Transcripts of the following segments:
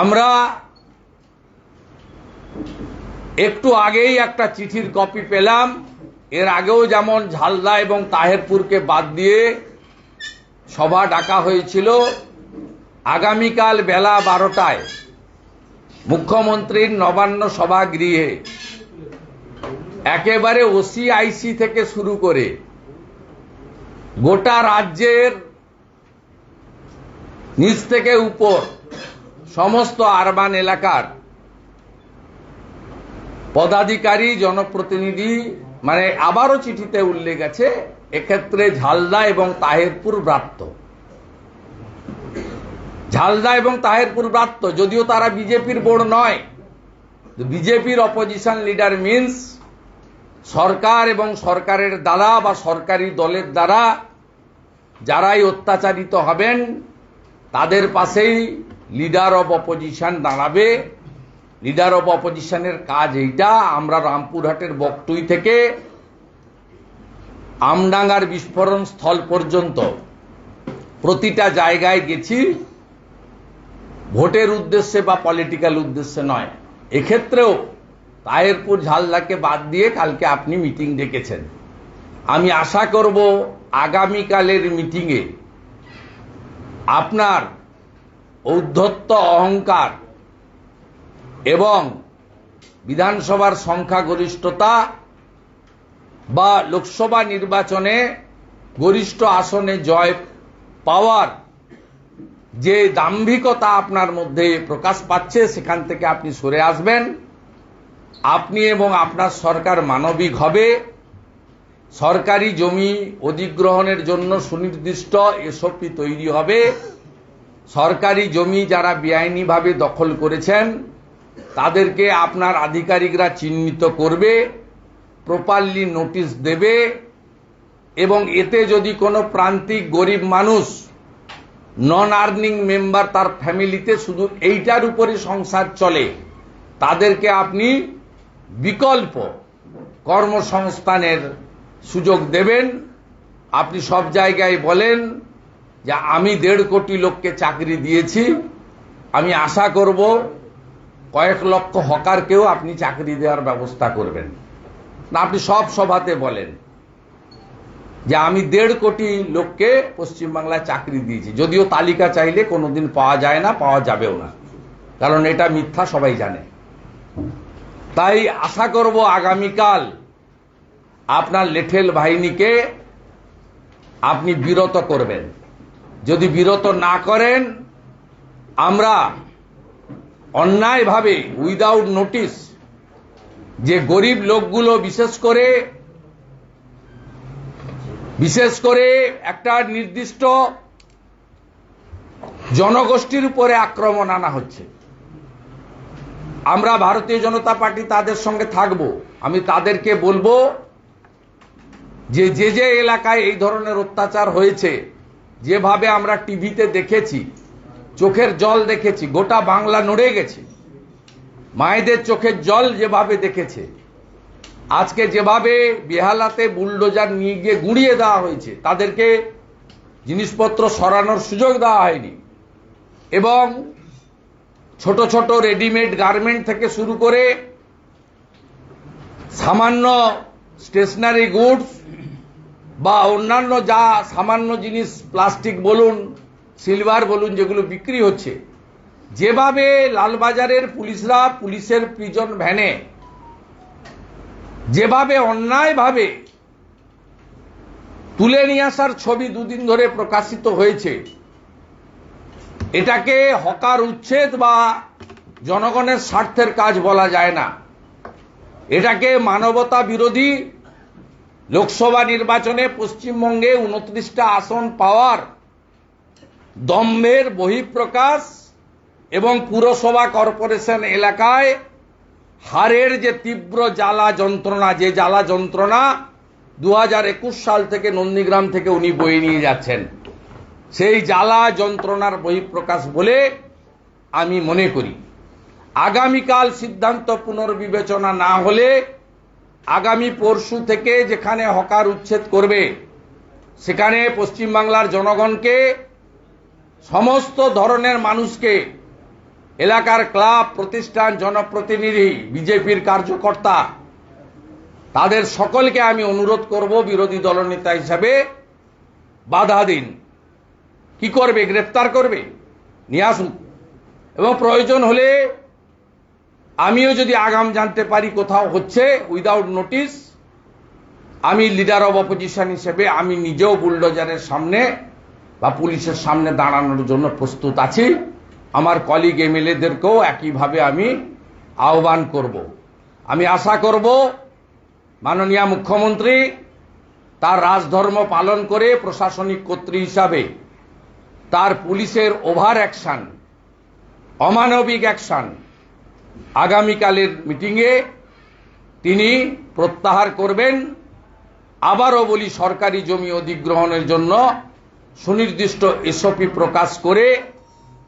আমরা একটু আগেই একটা চিঠির কপি পেলাম। এর আগেও যেমন ঝালদা এবং তাহেরপুরকে বাদ দিয়ে সভা ডাকা হয়েছিল, আগামীকাল বেলা বারোটায় মুখ্যমন্ত্রীর নবান্ন সভাগৃহে। একেবারে ওসিআইসি থেকে শুরু করে গোটা রাজ্যের নিচ থেকে উপর সমস্ত আরবান এলাকার পদাধিকারী, জনপ্রতিনিধি মানে আবারও চিঠিতে উল্লেখ আছে, এক্ষেত্রে ঝালদা এবং তাহেরপুর ব্রাত্য। ঝালদা এবং তাহেরপুর ব্রাত্য, যদিও তারা বিজেপির বোর্ড নয় বিজেপির অপোজিশন লিডার মিন্স সরকার এবং সরকারের দ্বারা বা সরকারি দলের দ্বারা যারাই অত্যাচারিত হবেন, তাদের পাশেই লিডার অব অপোজিশন দাঁড়াবে। লিডার অব অপোজিশনের কাজ এইটা। আমরা রামপুরহাটের বকটুই থেকে আমডাঙ্গার বিস্ফোরণ স্থল পর্যন্ত প্রতিটা জায়গায় গেছি। ভোটের উদ্দেশ্যে বা পলিটিক্যাল উদ্দেশ্যে নয়। এক্ষেত্রেও তাহেরপুর ঝালদাকে বাদ দিয়ে কালকে আপনি মিটিং ডেকেছেন। আমি আশা করব আগামীকালের মিটিংয়ে আপনার ঔদ্ধত্য অহংকার এবং বিধানসভার সংখ্যাগরিষ্ঠতা বা লোকসভা নির্বাচনে গরিষ্ঠ আসনে জয় পাওয়ার যে দাম্ভিকতা আপনার মধ্যে প্রকাশ পাচ্ছে, সেখান থেকে আপনি সরে আসবেন। আপনি এবং আপনার সরকার মানবিক হবে। সরকারি জমি অধিগ্রহণের জন্য সুনির্দিষ্ট এসপি তৈরি হবে। সরকারি জমি যারা বেআইনিভাবে দখল করেছেন, তাদেরকে আপনার আধিকারিকরা চিহ্নিত করবে, প্রপারলি নোটিশ দেবে, এবং এতে যদি কোনো প্রান্তিক গরিব মানুষ নন আর্নিং মেম্বার তার ফ্যামিলিতে শুধু এইটার উপরে সংসার চলে, তাদেরকে আপনি বিকল্প কর্মসংস্থানের সুযোগ দেবেন। আপনি সব জায়গায় বলেন যে আমি দেড় কোটি লোককে চাকরি দিয়েছি, আমি আশা করব কয়েক লক্ষ হকারকেও আপনি চাকরি দেওয়ার ব্যবস্থা করবেন। না, আপনি সব সভাতে বলেন যে আমি দেড় কোটি লোককে পশ্চিমবাংলায় চাকরি দিয়েছি, যদিও তালিকা চাইলে কোনোদিন পাওয়া যায় না, পাওয়া যাবেও না, কারণ এটা মিথ্যা, সবাই জানে। তাই আশা করব আগামীকাল আপনার লেঠেল বাহিনীকে আপনি বিরত করবেন। যদি বিরত না করেন, আমরা অন্যায়ভাবে উইদাউট নোটিশ যে গরিব লোকগুলো বিশেষ করে বিশেষ করে একটা নির্দিষ্ট জনগোষ্ঠীর উপরে আক্রমণ আনা হচ্ছে। আমরা ভারতীয় জনতা পার্টি তাদের সঙ্গে থাকব। আমি তাদেরকে বলব যে যে যে এলাকায় এই ধরনের অত্যাচার হয়েছে যেভাবে আমরা টিভিতে দেখেছি, চোখের জল দেখেছি, গোটা বাংলা নড়ে গেছে। মায়েদের চোখের জল যেভাবে দেখেছে, আজকে যেভাবে বেহালাতে বুলডোজার নিয়ে গিয়ে গুঁড়িয়ে দেওয়া হয়েছে, তাদেরকে জিনিসপত্র সরানোর সুযোগ দেওয়া হয়নি। এবং ছোট ছোট রেডিমেড গার্মেন্ট থেকে শুরু করে সামান্য স্টেশনারি গুডস বা অন্যান্য যা সামান্য জিনিস, প্লাস্টিক বলুন, সিলভার বলুন, যেগুলো বিক্রি হচ্ছে, যেভাবে লালবাজারের পুলিশরা পুলিশের প্রিজন ভ্যানে যেভাবে অন্যায়ভাবে তুলে নিয়ে আসার ছবি দুদিন ধরে প্রকাশিত হয়েছে, এটাকে হকার উচ্ছেদ বা জনগণের স্বার্থের কাজ বলা যায় না। এটাকে মানবতা বিরোধী লোকসভা নির্বাচনে পশ্চিমবঙ্গে উনত্রিশটা আসন পাওয়ার দম্ভের বহিঃপ্রকাশ এবং পুরসভা কর্পোরেশন এলাকায় হারের যে তীব্র জ্বালা যন্ত্রণা, যে জ্বালা যন্ত্রণা দু হাজার একুশ সাল থেকে নন্দীগ্রাম থেকে উনি বয়ে নিয়ে যাচ্ছেন, সেই জ্বালা যন্ত্রণার বহিঃপ্রকাশ বলে আমি মনে করি। আগামীকাল সিদ্ধান্ত পুনর্বিবেচনা না হলে আগামী পরশু থেকে যেখানে হকার উচ্ছেদ করবে, সেখানে পশ্চিমবাংলার জনগণকে, সমস্ত ধরনের মানুষকে, এলাকার ক্লাব, প্রতিষ্ঠান, জনপ্রতিনিধি, বিজেপির কার্যকর্তা, তাদের সকলকে আমি অনুরোধ করব বিরোধী দলনেতা হিসাবে, বাধা দিন। কি করবে? গ্রেফতার করবে? নিয়ে আসুন। এবং প্রয়োজন হলে আমিও যদি আগাম জানতে পারি কোথাও হচ্ছে উইদাউট নোটিশ আমি লিডার অব অপোজিশন হিসেবে আমি নিজেও বুলডোজারের সামনে বা পুলিশের সামনে দাঁড়ানোর জন্য প্রস্তুত আছি। আমার কলিগ এমএলএদেরকেও একইভাবে আমি আহ্বান করব। আমি আশা করব, মাননীয় মুখ্যমন্ত্রী তার রাজধর্ম পালন করে প্রশাসনিক কর্তৃ হিসাবে তার পুলিশের ওভার অ্যাকশন অমানবিক অ্যাকশন আগামীকালের মিটিংয়ে তিনি প্রত্যাহার করবেন। আবারও বলি, সরকারি জমি অধিগ্রহণের জন্য সুনির্দিষ্ট এসওপি প্রকাশ করে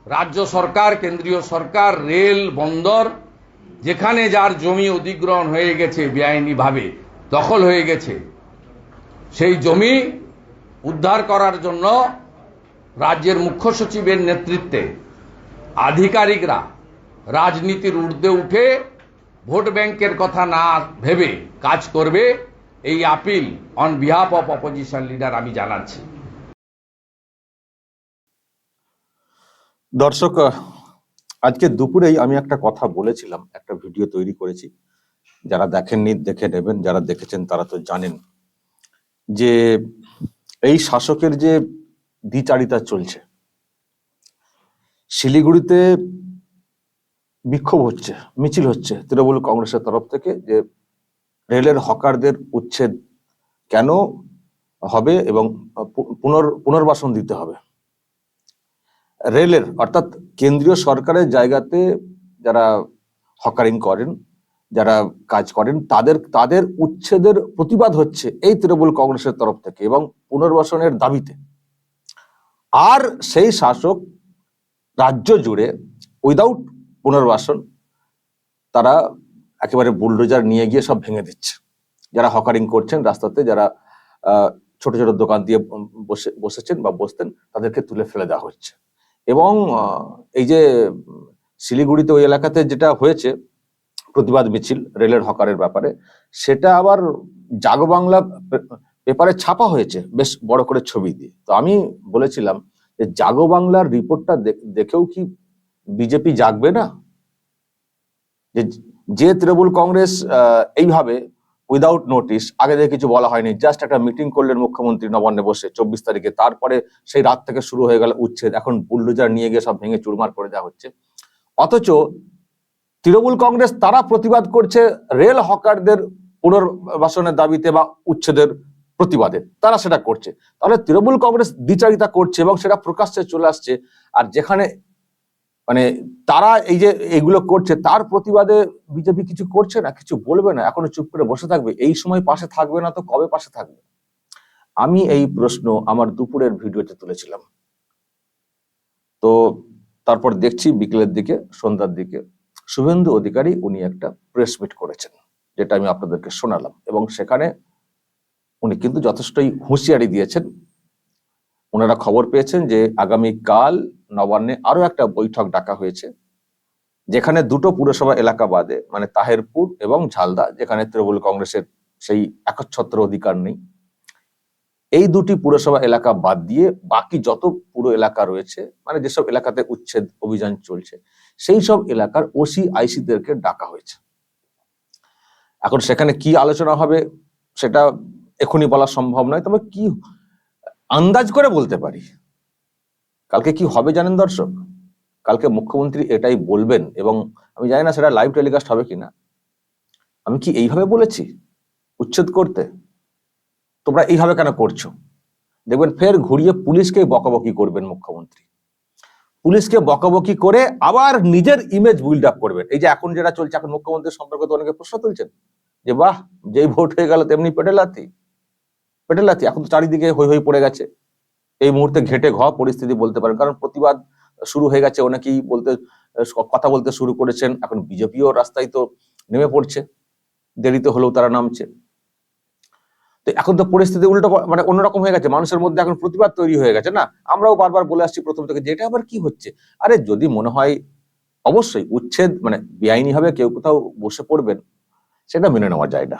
রাজ্য সরকার, কেন্দ্রীয় সরকার, রেল, বন্দর, যেখানে যার জমি অধিগ্রহণ হয়ে গেছে বেআইনিভাবে, দখল হয়ে গেছে, সেই জমি উদ্ধার করার জন্য রাজ্যের মুখ্য সচিবের নেতৃত্বে আধিকারিকরা রাজনীতির ঊর্ধ্বে উঠে ভোট ব্যাংকের কথা না ভেবে কাজ করবে, এই appeal on behalf of opposition leader আমি জানাচ্ছি। দর্শক, আজকে দুপুরেই আমি একটা কথা বলেছিলাম, একটা ভিডিও তৈরি করেছি। যারা দেখেননি, দেখে নেবেন, যারা দেখেছেন তারা তো জানেন যে এই শাসকের যে দ্বিচারিতা চলছে, শিলিগুড়িতে বিক্ষোভ হচ্ছে, মিছিল হচ্ছে তৃণমূল কংগ্রেসের তরফ থেকে যে রেলের হকারদের উচ্ছেদ কেন হবে এবং পুনর, পুনর্বাসন দিতে হবে। রেলের, অর্থাৎ কেন্দ্রীয় সরকারের জায়গাতে যারা হকারিং করেন, যারা কাজ করেন, তাদের তাদের উচ্ছেদের প্রতিবাদ হচ্ছে এই তৃণমূল কংগ্রেসের তরফ থেকে এবং পুনর্বাসনের দাবিতে। আর সেই শাসক রাজ্য জুড়ে উইদাউট পুনর্বাসন, তারা একেবারে বুলডোজার নিয়ে গিয়ে সব ভেঙে দিচ্ছে। যারা হকারিং করছেন রাস্তাতে, যারা ছোট ছোট দোকান দিয়ে বসে, বসেছেন বা বসতেন, তাদেরকে তুলে ফেলে দেওয়া হচ্ছে। এবং এই যে, শিলিগুড়িতে ওই এলাকাতে যেটা হয়েছে, প্রতিবাদ মিছিল, রেলের হকারের ব্যাপারে, সেটা আবার জাগো বাংলা পেপারে ছাপা হয়েছে, বেশ বড় করে ছবি দিয়ে। তো আমি বলেছিলাম যে, জাগো বাংলার রিপোর্টটা দেখেও কি বিজেপি জাগবে না? যে যে তৃণমূল কংগ্রেস এইভাবে উইদাউট নোটিশ আগে থেকে কিছু বলা হয়নি জাস্ট একটা মিটিং করলেন মুখ্যমন্ত্রী নবান্নে বসে চব্বিশ তারিখে, তারপরে সেই রাত থেকে শুরু হয়ে গেল উচ্ছেদ, এখন বুলডোজার নিয়ে গিয়ে সব ভেঙে চুরমার করে দেওয়া হচ্ছে। অথচ তৃণমূল কংগ্রেস, তারা প্রতিবাদ করছে রেল হকারদের পুনর্বাসনের দাবিতে বা উচ্ছেদের প্রতিবাদে, তারা সেটা করছে। তাহলে তৃণমূল কংগ্রেস দ্বিচারিতা করছে এবং সেটা প্রকাশ্যে চলে আসছে, আর যেখানে মানে তারা এই যে এগুলো করছে, তার প্রতিবাদে বিজেপি কিছু করছে না? কিছু বলবে না? এখনও চুপ করে বসে থাকবে? এই সময় পাশে থাকবে না তো কবে পাশে থাকবে? আমি এই প্রশ্ন আমার দুপুরের ভিডিওতে তুলেছিলাম। তো তারপর দেখছি বিকেলের দিকে, সন্ধ্যার দিকে শুভেন্দু অধিকারী উনি একটা প্রেস মিট করেছেন, যেটা আমি আপনাদেরকে শোনালাম এবং সেখানে উনি কিন্তু যথেষ্টই হুঁশিয়ারি দিয়েছেন। ওনারা খবর পেয়েছেন যে আগামী কাল নবান্নে আরও একটা বৈঠক ডাকা হয়েছে, যেখানে দুটো পুরসভা এলাকা বাদে মানে তাহেরপুর এবং ঝালদা, যেখানে তৃণমূল কংগ্রেসের সেই একচ্ছত্র অধিকার নেই। এই দুটি পুরসভা এলাকা বাদ দিয়ে বাকি যত পুরো এলাকা রয়েছে মানে যেসব এলাকাতে উচ্ছেদ অভিযান চলছে, সেই সব এলাকার ওসি আইসিদেরকে ডাকা হয়েছে। এখন সেখানে কি আলোচনা হবে, সেটা এখনই বলা সম্ভব নয়, তবে কি আন্দাজ করে বলতে পারি? কালকে কি হবে জানেন দর্শক? কালকে মুখ্যমন্ত্রী এটাই বলবেন এবং আমি জানি না সেটা লাইভ টেলিকাস্ট হবে কিনা। আমি কি এইভাবে বলেছি? উচ্ছেদ করতে? তোমরা এইভাবে কেন করছ? দেখবেন ফের ঘুরিয়ে পুলিশকে বকাবকি করবেন মুখ্যমন্ত্রী। পুলিশকে বকাবকি করে আবার নিজের ইমেজ বিল্ড আপ করবেন। এই যে এখন যেটা চলছে, এখন মুখ্যমন্ত্রীর সম্পর্কে তো অনেকে প্রশ্ন তুলছেন যে, বাহ, যেই ভোট হয়ে গেল তেমনি পেটেলাতি। পেটেলাতি, এখন তো চারিদিকে হই হই পড়ে গেছে। এই মুহূর্তে ঘেটে ঘ পরিস্থিতি বলতে পারেন। কারণ প্রতিবাদ শুরু হয়ে গেছে, অনেকেই বলতে, কথা বলতে শুরু করেছেন। এখন বিজেপিও রাস্তায় তো নেমে পড়ছে। দেরিতে হলেও তারা নামছে। তো এখন তো পরিস্থিতি উল্টো মানে অন্যরকম হয়ে গেছে। মানুষের মধ্যে এখন প্রতিবাদ তৈরি হয়ে গেছে না? আমরাও বারবার বলে আসছি প্রথম থেকে যে এটা আবার কি হচ্ছে? আরে যদি মনে হয় অবশ্যই উচ্ছেদ মানে বেআইনি হবে কেউ কোথাও বসে পড়বেন, সেটা মেনে নেওয়া যায় না।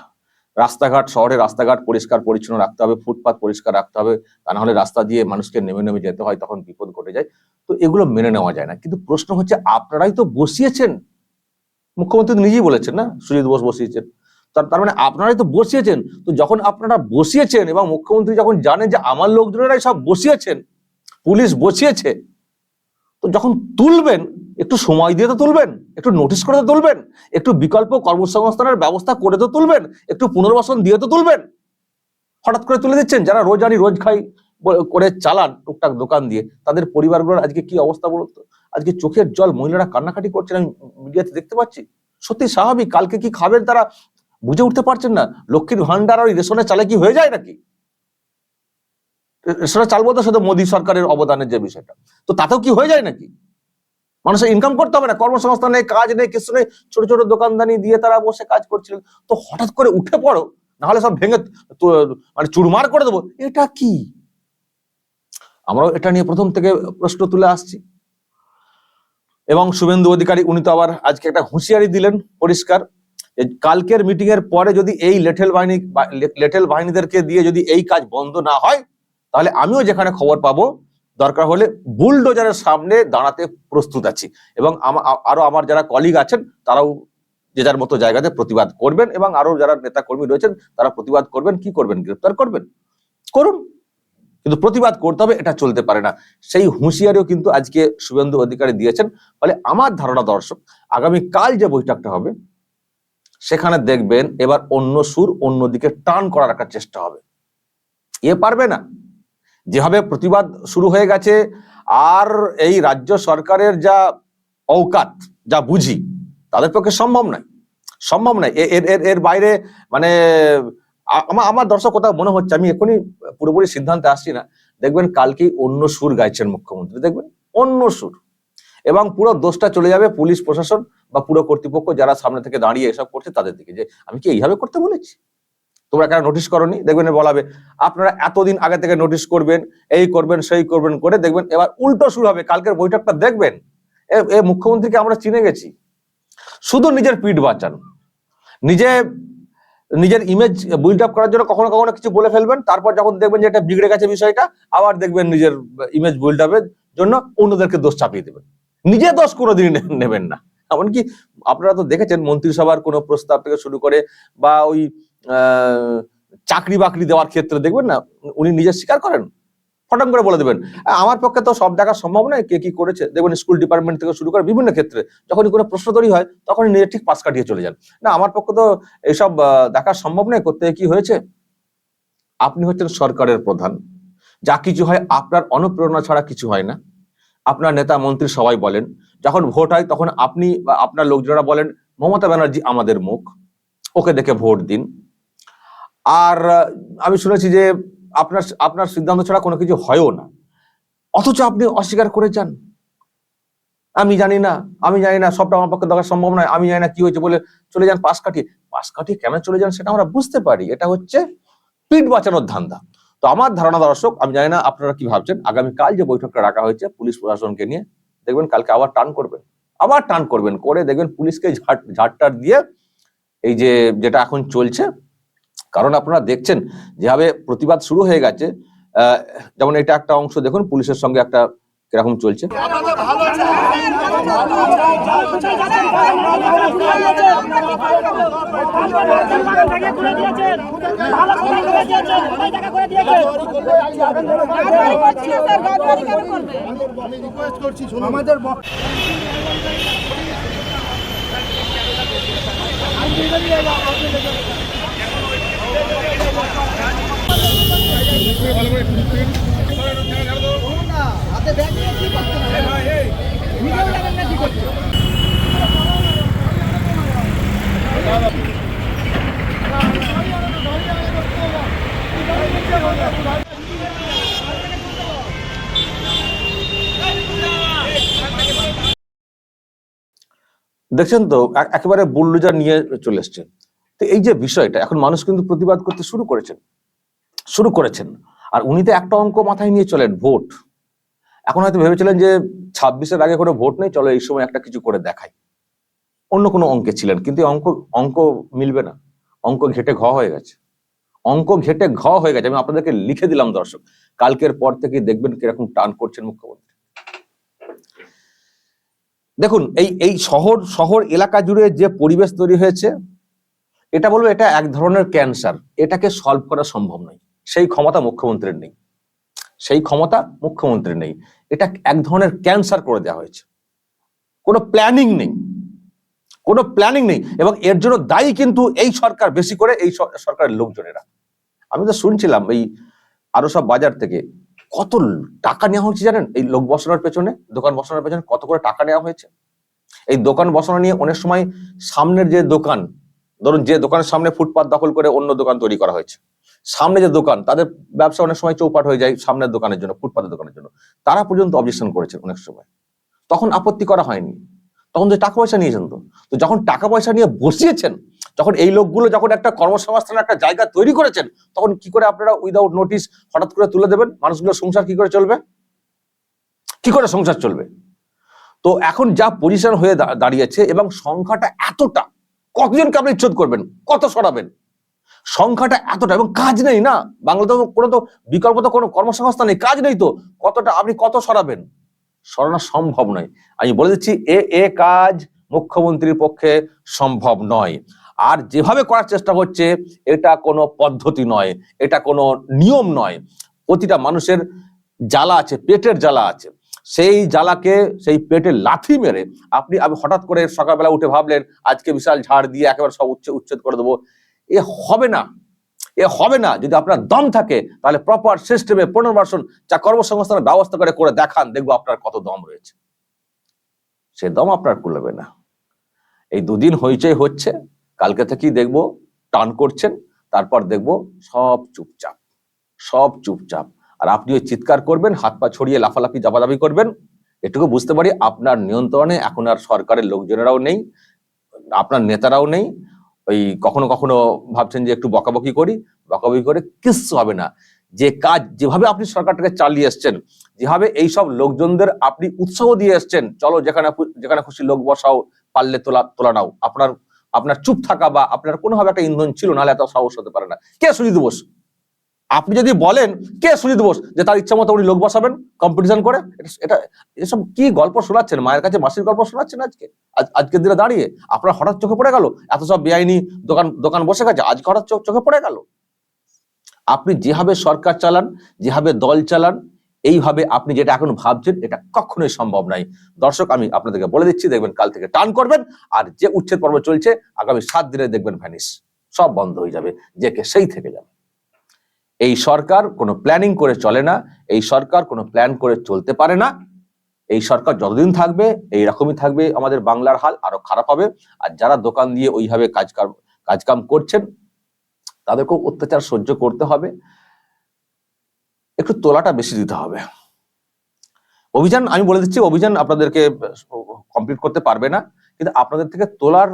রাস্তাঘাট শহরের রাস্তাঘাট পরিষ্কার, পরিচ্ছন্ন রাখতে হবে, ফুটপাত পরিষ্কার রাখতে হবে, তা না হলে রাস্তা দিয়ে মানুষকে নেমে নেমে যেতে হয়, তখন বিপদ ঘটে যায়। তো এগুলো মেনে নেওয়া যায় না। কিন্তু প্রশ্ন হচ্ছে, আপনারাই তো বসিয়েছেন। মুখ্যমন্ত্রী নিজেই বলেছেন না, সুজিত বোস বসিয়েছেন। তার মানে আপনারাই তো বসিয়েছেন। তো যখন আপনারা বসিয়েছেন এবং মুখ্যমন্ত্রী যখন জানেন যে আমার লোকজনেরাই সব বসিয়েছেন, পুলিশ বসিয়েছে যখন তুলবেন, একটু সময় দিয়ে তো তুলবেন, একটু নোটিশ করে তো তুলবেন, একটু বিকল্প কর্মসংস্থানের ব্যবস্থা করে তো তুলবেন, একটু পুনর্বাসন দিয়ে তো তুলবেন। হঠাৎ করে তুলে দিচ্ছেন, যারা রোজ আনি, রোজ খাই করে চালান টুকটাক দোকান দিয়ে, তাদের পরিবারগুলোর আজকে কি অবস্থা বলুন তো? আজকে চোখের জল, মহিলারা কান্নাকাটি করছেন, আমি মিডিয়াতে দেখতে পাচ্ছি। সত্যি স্বাভাবিক, কালকে কি খাবেন তারা বুঝে উঠতে পারছেন না? লক্ষ্মীর ভান্ডার আর রেশনের চালে কি হয়ে যায় নাকি? রেশনের চাল বলতে শুধু মোদী সরকারের অবদানের যে বিষয়টা। তো তাতেও কি হয়ে যায় নাকি? মানুষের ইনকাম করতে হবে না, কর্মসংস্থান নেই, কাজ নেই, কিছু নেই, ছোট ছোট দোকানদানি দিয়ে তারা বসে কাজ করছিলেন। তো হঠাৎ করে উঠে পড়ো, নাহলে সব ভেঙে মানে চুরমার করে দেবো। এটা কি? আমরাও এটা নিয়ে প্রথম থেকে প্রশ্ন তুলে আসছি। এবং শুভেন্দু অধিকারী, উনি তো আবার আজকে একটা হুঁশিয়ারি দিলেন পরিষ্কার কালকের মিটিং এর পরে যদি এই লেটেল বাহিনী লেটেল বাহিনীদেরকে দিয়ে যদি এই কাজ বন্ধ না হয় তাহলে আমিও যেখানে খবর পাবো, দরকার হলে বুলডোজারের সামনে দাঁড়াতে প্রস্তুত আছি। এবং আরও আমার যারা কলিগ আছেন, তারাও যে যার মতো জায়গাতে প্রতিবাদ করবেন এবং আরও যারা নেতা কর্মী রয়েছেন, তারা প্রতিবাদ করবেন, কি করবেন, গ্রেপ্তার করবেন? করুন। কিন্তু প্রতিবাদ করতে হবে, এটা চলতে পারে না। সেই হুঁশিয়ারিও কিন্তু আজকে শুভেন্দু অধিকারী দিয়েছেন। ফলে আমার ধারণা দর্শক, আগামী কাল যে বৈঠকটা হবে, সেখানে দেখবেন এবার অন্য সুর অন্যদিকে টান করার একটা চেষ্টা হবে। এ পারবে না। যেভাবে প্রতিবাদ শুরু হয়ে গেছে, আর এই রাজ্য সরকারের যা অৌকাত যা বুঝি, তাদের পক্ষে সম্ভব নয়। সম্ভব নয়। এর এর এর বাইরে মানে আমার আমার দর্শক কোথাও মনে হচ্ছে, আমি এখনই পুরোপুরি সিদ্ধান্তে আসছি না। দেখবেন কালকেই অন্য সুর গাইছেন মুখ্যমন্ত্রী। দেখবেন অন্য সুর। এবং পুরো দোষটা চলে যাবে পুলিশ প্রশাসন বা পুরো কর্তৃপক্ষ যারা সামনে থেকে দাঁড়িয়ে এসব করছে তাদের দিকে যে, আমি কি এইভাবে করতে বলেছি? তোমরা কেন নোটিশ করনি? দেখবেন বলাবে, আপনারা এতদিন আগে থেকে নোটিশ করবেন, এই করবেন, সেই করবেন করে দেখবেন এবার উল্টো শুরু হবে। কালকের বৈঠকটা দেখবেন, এ মুখ্যমন্ত্রীকে আমরা চিনে গেছি। শুধু নিজের পিঠ বাঁচান। নিজে, নিজের ইমেজ বিল্ড আপ করার জন্য কখনো কখনো কিছু বলে ফেলবেন, তারপর যখন দেখবেন যে এটা বিগড়ে গেছে বিষয়টা, আবার দেখবেন নিজের ইমেজ বিল্ড আপের জন্য অন্যদেরকে দোষ চাপিয়ে দেবেন। নিজে দোষ কোনোদিন নে- নেবেন না। এমনকি আপনারা তো দেখেছেন মন্ত্রিসভার কোনো প্রস্তাব থেকে শুরু করে বা ওই চাকরি বাকরি দেওয়ার ক্ষেত্রে দেখবেন না উনি নিজে স্বীকার করেন। ফটাম করে বলে দেবেন। আমার পক্ষে তো সব দেখা সম্ভব নয় কে কি করেছে। দেখবেন স্কুল ডিপার্টমেন্ট থেকে শুরু করে বিভিন্ন ক্ষেত্রে যখনই কোনো প্রশ্ন তৈরি হয় তখনই নিজে ঠিক পাশ কাটিয়ে চলে যান। না আমার পক্ষে তো আহ, দেখা সম্ভব নয় করতে কি হয়েছে? আপনি হচ্ছেন সরকারের প্রধান। যা কিছু হয় আপনার অনুপ্রেরণা ছাড়া কিছু হয় না। আপনার নেতা মন্ত্রী সবাই বলেন। যখন ভোট হয় তখন আপনি আপনার লোকজনেরা বলেন মমতা ব্যানার্জি আমাদের মুখ ওকে দেখে ভোট দিন। আর আমি শুনেছি যে আপনার আপনার সিদ্ধান্ত ছাড়া কোনো কিছু হয়ও না। অথচ আপনি অস্বীকার করে যান। আমি জানি না, আমি জানি না, সবটা আমার পক্ষে দেখা সম্ভব নয়, আমি জানি না কি হয়েছে বলে চলে যান পাশ কাটিয়ে। পাশ কাটিয়ে কেন চলে যান সেটা আমরা বুঝতে পারি। এটা হচ্ছে পিঠ বাঁচানোর ধান্দা। তো আমার ধারণা দর্শক, আমি জানি না আপনারা কি ভাবছেন, আগামীকাল যে বৈঠকটা রাখা হয়েছে পুলিশ প্রশাসনকে নিয়ে, দেখবেন কালকে আবার টান করবেন। আবার টান করবেন, করে দেখবেন পুলিশকে ঝাট ঝাড়টার দিয়ে এই যে, যেটা এখন চলছে কারণ আপনারা দেখছেন, যেভাবে প্রতিবাদ শুরু হয়ে গেছে যেমন এটা একটা অংশ, দেখুন পুলিশের সঙ্গে একটা কীরকম চলছে। আমাদের দেখছেন তো একেবারে বুল্ডোজার নিয়ে চলে এসছে তো এই যে বিষয়টা, এখন মানুষ কিন্তু প্রতিবাদ করতে শুরু করেছেন। শুরু করেছেন। আর উনি তো একটা অঙ্ক মাথায় নিয়ে চলেন, ভোট। এখন হয়তো ভেবেছিলেন যে ছাব্বিশের আগে কোনো ভোট নেই, চলো এই সময় একটা কিছু করে দেখাই। অন্য কোনো অঙ্কে ছিলেন, কিন্তু অঙ্ক অঙ্ক মিলবে না। অঙ্ক ঘেটে ঘ হয়ে গেছে। অঙ্ক ঘেটে ঘ হয়ে গেছে। আমি আপনাদেরকে লিখে দিলাম, দর্শক। কালকের পর থেকে দেখবেন কীরকম টান করছেন মুখ্যমন্ত্রী। দেখুন, এই এই শহর শহর এলাকা জুড়ে যে পরিবেশ তৈরি হয়েছে এটা বলব এটা এক ধরনের ক্যান্সার এটাকে সলভ করা সম্ভব নয়। সেই ক্ষমতা মুখ্যমন্ত্রীর নেই। সেই ক্ষমতা মুখ্যমন্ত্রীর নেই। এটা এক ধরনের ক্যান্সার করে দেওয়া হয়েছে। কোনো প্ল্যানিং নেই। কোনো প্ল্যানিং নেই এবং এর জন্য দায়ী কিন্তু এই সরকার, বেশি করে এই সরকারের লোকজনেরা। আমি তো শুনছিলাম এই আরও সব বাজার থেকে কত টাকা নেওয়া হয়েছে জানেন? এই লোক বসানোর পেছনে, দোকান বসানোর পেছনে কত করে টাকা নেওয়া হয়েছে? এই দোকান বসানো নিয়ে অনেক সময় সামনের যে দোকান ধরুন যে দোকানের সামনে ফুটপাত দখল করে অন্য দোকান তৈরি করা হয়েছে। সামনে যে দোকান, তাদের ব্যবসা অনেক সময় চৌপাট হয়ে যায় সামনের দোকানের জন্য, ফুটপাতের দোকানের জন্য। তারা পর্যন্ত অবজেকশন করেছেন অনেক সময়। তখন আপত্তি করা হয়নি। তখন যে টাকা পয়সা নিয়েছেন তো তো যখন টাকা পয়সা নিয়ে বসিয়েছেন, যখন এই লোকগুলো যখন একটা কর্মসংস্থানের একটা জায়গা তৈরি করেছেন, তখন কি করে আপনারা উইদাউট নোটিস হঠাৎ করে তুলে দেবেন? মানুষগুলো সংসার কি করে চলবে? কি করে সংসার চলবে? তো এখন যা পজিশন হয়ে দাঁড়িয়েছে এবং সংখ্যাটা এতটা কতজনকে আপনি ইচ্ছোদ করবেন? কত সরাবেন? সংখ্যাটা এতটা এবং কাজ নেই না? বাংলাতে তো কোনো তো বিকল্প তো কোনো কর্মসংস্থান নেই, কাজ নেই তো। কতটা আপনি কত সরাবেন? সরানো সম্ভব নয়। আমি বলে দিচ্ছি, এ এ কাজ মুখ্যমন্ত্রীর পক্ষে সম্ভব নয়। আর যেভাবে করার চেষ্টা হচ্ছে, এটা কোনো পদ্ধতি নয়, এটা কোনো নিয়ম নয়। প্রতিটা মানুষের জ্বালা আছে, পেটের জ্বালা আছে। সেই জ্বালাকে, সেই পেটে লাথি মেরে আপনি হঠাৎ করে সকালবেলা উঠে ভাবলেন, আজকে বিশাল ঝাড় দিয়ে একেবারে সব উচ্ছেদ উচ্ছেদ করে দেবো। এ হবে না। এ হবে না। যদি আপনার দম থাকে, তাহলে প্রপার সিস্টেমে পুনর্বাসন যা কর্মসংস্থানের ব্যবস্থা করে করে দেখান, দেখব আপনার কত দম রয়েছে। সে দম আপনার কুলাবে না। এই দুদিন হইচই হচ্ছে। কালকে থেকেই দেখব, টান করছেন, তারপর দেখব সব চুপচাপ সব চুপচাপ। আর আপনি ওই চিৎকার করবেন, হাত পা ছড়িয়ে লাফালাফি জাপালাফি করবেন। এটুকু বুঝতে পারি আপনার নিয়ন্ত্রণে এখন আর সরকারের লোকজনেরাও নেই, আপনার নেতারাও নেই। ওই কখনো কখনো ভাবছেন যে একটু বকাবকি করি, বকাবকি করে কিচ্ছু হবে না। যে কাজ, যেভাবে আপনি সরকারটাকে চালিয়ে এসছেন, যেভাবে এই সব লোকজনদের আপনি উৎসাহ দিয়ে এসছেন, চলো যেখানে যেখানে খুশি লোক বসাও, পারলে তোলা তোলা নাও। আপনার আপনার চুপ থাকা বা আপনার কোনোভাবে একটা ইন্ধন ছিল, নাহলে এত সাহস হতে পারে না। কে সুজিত বোস? আপনি যদি বলেন কে সুজিত বোস, যে তার ইচ্ছা মতো উনি লোক বসাবেন কম্পিটিশন করে, এটা- এসব কি গল্প শোনাচ্ছেন? মায়ের কাছে মাসির গল্প শোনাচ্ছেন আজকে? আজ- আজকের দিনে দাঁড়িয়ে আপনার হঠাৎ চোখে পড়ে গেল? এত সব বেআইনি দোকান দোকান বসে গেছে আজ হঠাৎ চোখে পড়ে গেল? আপনি যেভাবে সরকার চালান, যেভাবে দল চালান, এইভাবে আপনি যেটা এখন ভাবছেন, এটা কখনোই সম্ভব নাই দর্শক, আমি আপনাদেরকে বলে দিচ্ছি, দেখবেন কাল থেকে টান করবেন, আর যে উচ্ছেদ পর্ব চলছে, আগামী সাত দিনে দেখবেন ভ্যানিস সব বন্ধ হয়ে যাবে, যে কে সেই থেকে যাবে। এই সরকার কোনো প্ল্যানিং করে চলে না, এই সরকার কোনো প্ল্যান করে চলতে পারে না। এই সরকার যতদিন থাকবে, এই রকমই থাকবে, আমাদের বাংলার হাল আরও খারাপ হবে। আর যারা দোকান দিয়ে ওইভাবে কাজ কাজকাম করছেন, তাদেরকেও অত্যাচার সহ্য করতে হবে। একটু তোলাটা বেশি দিতে হবে। অভিযান, আমি বলে দিচ্ছি, অভিযান আপনাদেরকে কমপ্লিট করতে পারবে না। কিন্তু আপনাদের থেকে তোলার,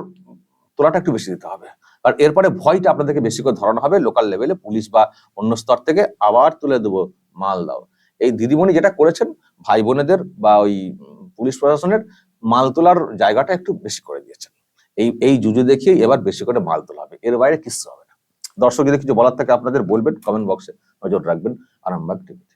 তোলাটা একটু বেশি দিতে হবে। আর এরপরে ভয়টা আপনাদেরকে বেশি করে ধরানো হবে লোকাল লেভেলে পুলিশ বা অন্য স্তর থেকে আবার তুলে দেবো মাল দাও। এই দিদিমণি যেটা করেছেন, ভাই বোনেদের বা ওই পুলিশ প্রশাসনের মাল তোলার জায়গাটা একটু বেশি করে দিয়েছেন। এই এই জুজু দেখিয়ে এবার বেশি করে মাল তোলা হবে। এর বাইরে কিচ্ছু হবে না। দর্শক যদি কিছু বলার থাকে আপনাদের বলবেন কমেন্ট বক্সে নজর রাখবেন, আরামবাগ টিভিতে